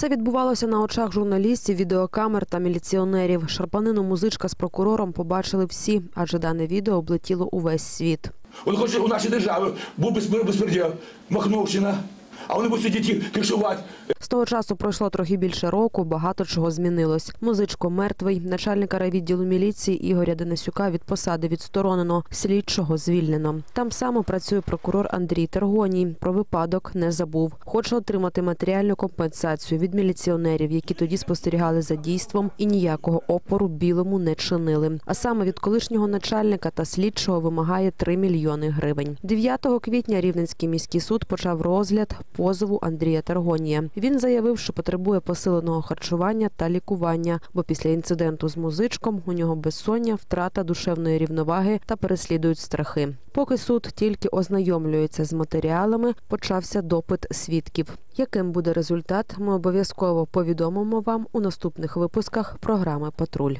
Все відбувалося на очах журналістів, відеокамер та міліціонерів. Шарпанину музичка з прокурором побачили всі, адже дане відео облетіло увесь світ. Він хоче у нашій державі був безпреділ, Махновщина, а вони будуть сидіти кришувати. З того часу пройшло трохи більше року, багато чого змінилось. Музичко мертвий, начальника райвідділу міліції Ігоря Денисюка від посади відсторонено, слідчого звільнено. Там само працює прокурор Андрій Тергоній. Про випадок не забув. Хоче отримати матеріальну компенсацію від міліціонерів, які тоді спостерігали за дійством і ніякого опору білому не чинили. А саме від колишнього начальника та слідчого вимагає 3 мільйони гривень. 9 квітня Рівненський міський суд почав розгляд позову Андрія Тергонія. Він заявив, що потребує посиленого харчування та лікування, бо після інциденту з музичком у нього безсоння, втрата душевної рівноваги та переслідують страхи. Поки суд тільки ознайомлюється з матеріалами, почався допит свідків. Яким буде результат, ми обов'язково повідомимо вам у наступних випусках програми Патруль.